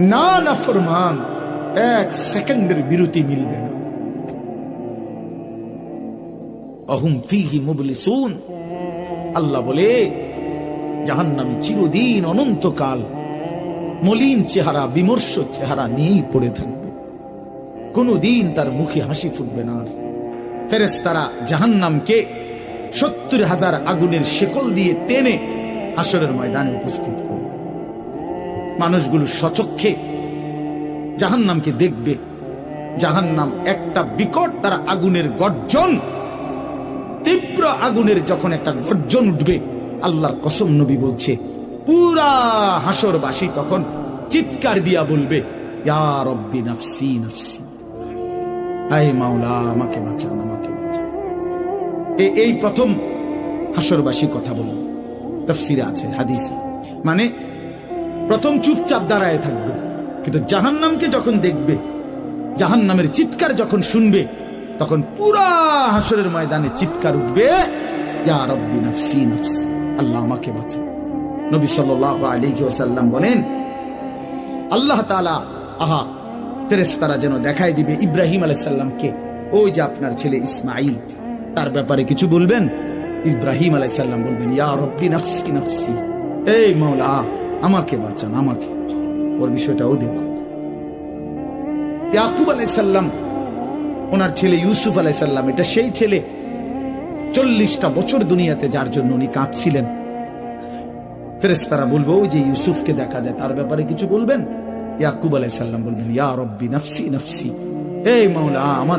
না না এক সেকেন্ডের বিরতি মিলবে না। অহুম ফিহি মুবলিসুন। আল্লাহ বলে, জাহান্নামী চিরদিন অনন্তকাল মলিন চেহারা, বিমর্ষ চেহারা নিয়েই পড়ে থাকবে। কোনদিন তার মুখে হাসি ফুটবে না ফেরেস তারা জাহান্নামকে সত্তর হাজার আগুনের শেকল দিয়ে টেনে হাসরের ময়দানে উপস্থিত করবে। মানুষগুলো সচক্ষে জাহান্নামকে দেখবে। জাহান্নাম একটা বিকট তারা আগুনের গর্জন। তীব্র আগুনের যখন একটা গর্জন উঠবে, আল্লাহর কসম নবী বলছে, পুরা হাসরবাসী তখন চিৎকার দিয়া বলবে আমাকে বাঁচান, আমাকে এই প্রথম হাসরবাসী কথা বলবে। তফসিরে আছে, হাদিস। মানে প্রথম চুপচাপ দাঁড়ায় থাকবে। কিন্তু জাহান্নামকে যখন দেখবে, জাহান্নামের চিৎকার যখন শুনবে, তখন পুরা হাসরের ময়দানে চিৎকার উঠবে আল্লাহ আমাকে বাঁচা। নবী সাল্লাল্লাহু আলাইহি ওয়াসাল্লাম বলেন, আল্লাহ তাআলা, আহা, ফেরেশতারা যেন দেখায় দিবে ইব্রাহিম আলাইহিস সালামকে ওই যে আপনার ছেলে ইসমাঈল, তার ব্যাপারে কিছু বলবেন? ইব্রাহিম আলাইহিস সালাম বলবেন, ইয়া রব্বি নাফসি, এই মাওলা আমাকে বাঁচান, আমাকে। ওর বিষয়টাও দেখো ইয়াকুব আলাইসাল্লাম ওনার ছেলে ইউসুফ আলাইসাল্লাম এটা সেই ছেলে, চল্লিশটা বছর দুনিয়াতে যার জন্য উনি কাঁদছিলেন। ফেরেস্তারা বলব যে ইউসুফকে দেখা যায়, তার ব্যাপারে কিছু বলবেন? ইয়াকুব আলাইসাল্লাম বলবেন, ইয়া রব্বি নফসি নফসি। এই মাওলা, আমার